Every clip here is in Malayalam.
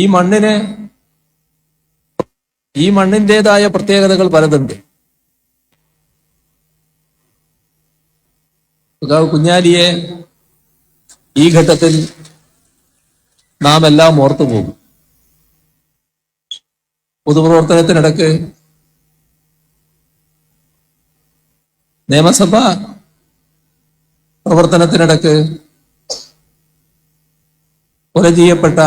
ഈ മണ്ണിനെ ഈ മണ്ണിന്റെതായ പ്രത്യേകതകൾ പലതുണ്ട്. പിതാവ് കുഞ്ഞാലിയെ ഈ ഘട്ടത്തിൽ നാം എല്ലാം ഓർത്തു പോകും. പൊതുപ്രവർത്തനത്തിനിടക്ക് നിയമസഭ പ്രവർത്തനത്തിനിടക്ക് കൊല ചെയ്യപ്പെട്ട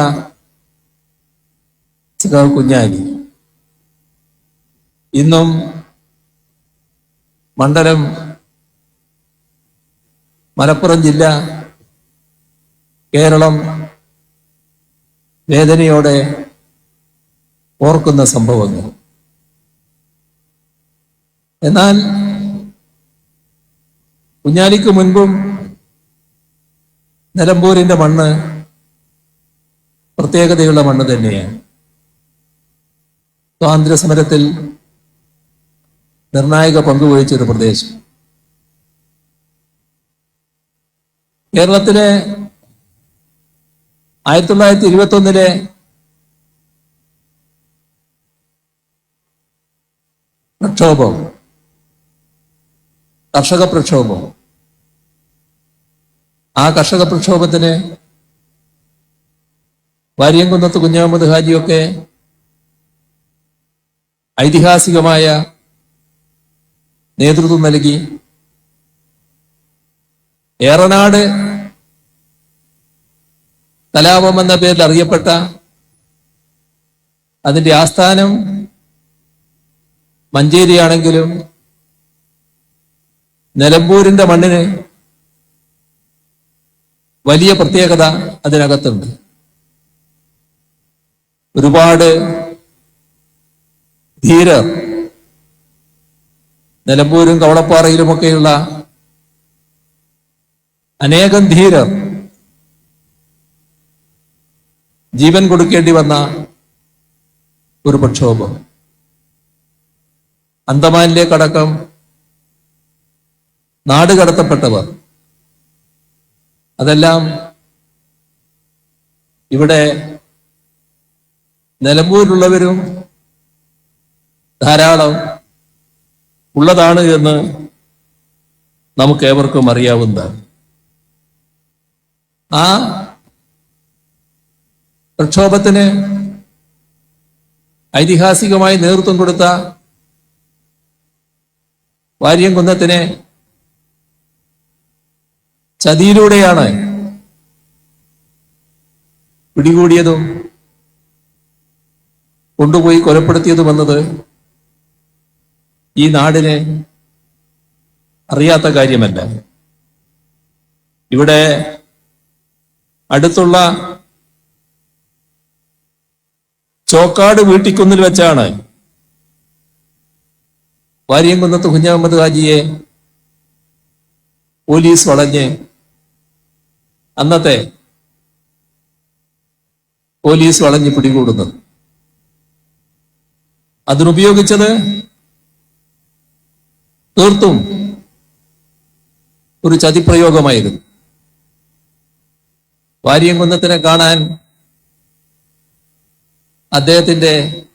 സഖാവ് കുഞ്ഞാലി. ഇന്നും മണ്ഡലം മലപ്പുറം ജില്ല കേരളം വേദനയോടെ ഓർക്കുന്ന സംഭവങ്ങൾ. എന്നാൽ കുഞ്ഞാലിക്ക് മുൻപും നിലമ്പൂരിന്റെ മണ്ണ് പ്രത്യേകതയുള്ള മണ്ണ് തന്നെയാണ്. സ്വാതന്ത്ര്യ സമരത്തിൽ നിർണായക പങ്കുവഹിച്ചൊരു പ്രദേശം. കേരളത്തിലെ ആയിരത്തി തൊള്ളായിരത്തി ഇരുപത്തി ഒന്നിലെ പ്രക്ഷോഭം കർഷക പ്രക്ഷോഭം ആ കർഷക പ്രക്ഷോഭത്തിന് വാര്യംകുന്നത്ത് കുഞ്ഞഹമ്മദ് ഹാജിയൊക്കെ ഐതിഹാസികമായ നേതൃത്വം നൽകി. ഏറനാട് കലാപം എന്ന പേരിൽ അറിയപ്പെട്ട അതിന്റെ ആസ്ഥാനം മഞ്ചേരിയാണെങ്കിലും നിലമ്പൂരിന്റെ മണ്ണിന് വലിയ പ്രത്യേകത അതിനകത്തുണ്ട്. ഒരുപാട് ധീരർ നിലമ്പൂരും കവളപ്പാറയിലുമൊക്കെയുള്ള അനേകം ധീരർ ജീവൻ കൊടുക്കേണ്ടി വന്ന ഒരു പ്രക്ഷോഭം. അന്തമാനിലേക്കടക്കം നാട് കടത്തപ്പെട്ടവർ. അതെല്ലാം ഇവിടെ നിലമ്പൂരിലുള്ളവരും ധാരാളം ഉള്ളതാണ് എന്ന് നമുക്ക് ഏവർക്കും അറിയാവുന്നതാണ്. ആ പ്രക്ഷോഭത്തിന് ഐതിഹാസികമായി നേതൃത്വം കൊടുത്ത വാര്യംകുന്നത്തിനെ ചതിയിലൂടെയാണ് പിടികൂടിയതും കൊണ്ടുപോയി കൊലപ്പെടുത്തിയതുമെന്നത് ഈ നാടിനെ അറിയാത്ത കാര്യമല്ല. ഇവിടെ അടുത്തുള്ള ചോക്കാട് വീട്ടിക്കുന്നിൽ വെച്ചാണ് വാര്യംകുന്നത്ത് കുഞ്ഞഹമ്മദ് ഹാജിയെ പോലീസ് വളഞ്ഞ് അന്നത്തെ പോലീസ് വളഞ്ഞ് പിടികൂടുന്നത്. അതിനുപയോഗിച്ചത് തീർത്തും ഒരു ചതിപ്രയോഗമായിരുന്നു. വാര്യംകുന്നത്തിനെ കാണാൻ അദ്ദേഹത്തിന്റെ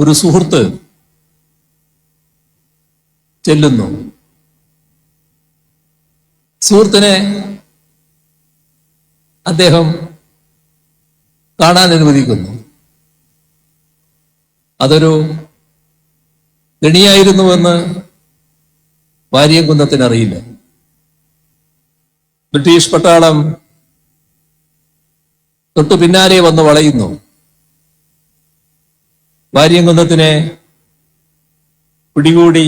ഒരു സുഹൃത്ത് ചെല്ലുന്നു. സുഹൃത്തിനെ അദ്ദേഹം കാണാൻ അനുവദിക്കുന്നു. അതൊരു ഗണിയായിരുന്നുവെന്ന് വാര്യംകുന്നത്തിന് അറിയില്ല. ബ്രിട്ടീഷ് പട്ടാളം തൊട്ടു പിന്നാലെ വന്ന് വളയുന്നു. വാര്യംകുന്നത്തിനെ പിടികൂടി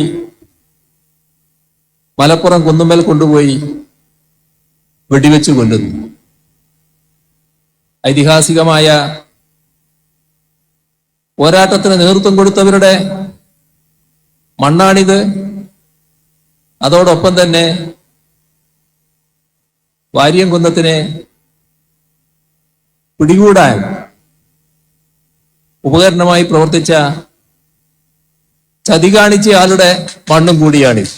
മലപ്പുറം കുന്നുമ്മൽ കൊണ്ടുപോയി വെടിവെച്ച് കൊല്ലുന്നു. ഐതിഹാസികമായ പോരാട്ടത്തിന് നേതൃത്വം കൊടുത്തവരുടെ മണ്ണാണിത്. അതോടൊപ്പം തന്നെ വാര്യംകുന്നത്തിനെ പിടികൂടാൻ ഉപകരണമായി പ്രവർത്തിച്ച ചതി കാണിച്ച ആളുടെ മണ്ണും കൂടിയാണിത്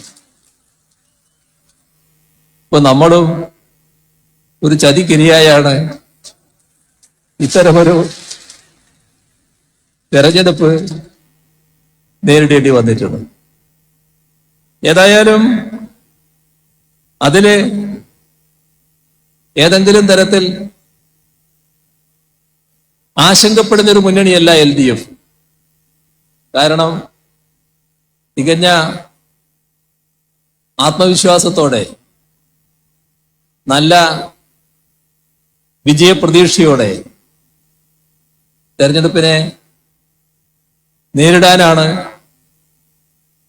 ഇപ്പൊ നമ്മളും ഒരു ചതിക്കിരയായാണ് ഇത്തരമൊരു തെരഞ്ഞെടുപ്പ് നേരിടേണ്ടി വന്നിട്ടുണ്ട് ഏതായാലും അതിൽ ഏതെങ്കിലും തരത്തിൽ ആശങ്കപ്പെടുന്ന ഒരു മുന്നണിയല്ല എൽ ഡി എഫ്. കാരണം തികഞ്ഞ ആത്മവിശ്വാസത്തോടെ നല്ല വിജയപ്രതീക്ഷയോടെ തെരഞ്ഞെടുപ്പിനെ നേരിടാനാണ്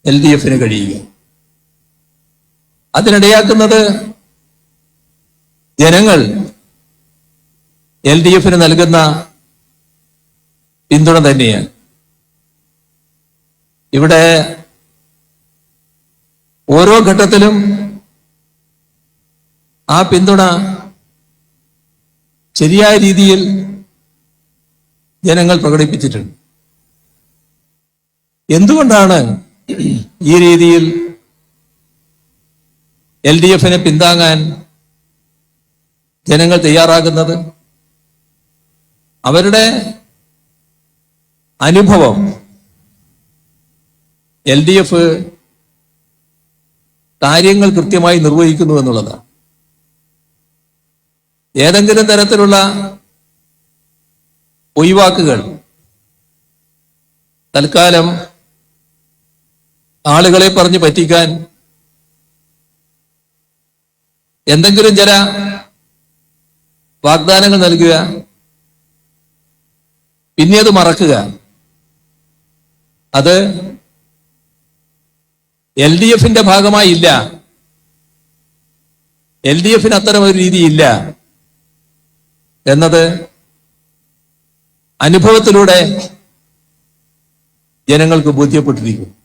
എൽ ഡി എഫിന് കഴിയുക. അതിനിടയാക്കുന്നത് ജനങ്ങൾ എൽ ഡി എഫിന് നൽകുന്ന പിന്തുണ തന്നെയാണ്. ഇവിടെ ഓരോ ഘട്ടത്തിലും ആ പിന്തുണ ശരിയായ രീതിയിൽ ജനങ്ങൾ പ്രകടിപ്പിച്ചിട്ടുണ്ട്. എന്തുകൊണ്ടാണ് ഈ രീതിയിൽ എൽ ഡി എഫിനെ പിന്താങ്ങാൻ ജനങ്ങൾ തയ്യാറാകുന്നത് അവരുടെ അനുഭവം എൽ ഡി എഫ് കാര്യങ്ങൾ കൃത്യമായി നിർവഹിക്കുന്നു എന്നുള്ളതാണ്. ഏതെങ്കിലും തരത്തിലുള്ള ഒഴിവാക്കുകൾ തൽക്കാലം ആളുകളെ പറഞ്ഞ് പറ്റിക്കാൻ എന്തെങ്കിലും ചില വാഗ്ദാനങ്ങൾ നൽകുക പിന്നെ അത് മറക്കുക. അത് എൽ ഡി എഫിന്റെ ഭാഗമായി ഇല്ല. എൽ ഡി എഫിന് അത്തരം ഒരു രീതിയില്ല എന്നത് അനുഭവത്തിലൂടെ ജനങ്ങൾക്ക് ബോധ്യപ്പെട്ടിരിക്കും.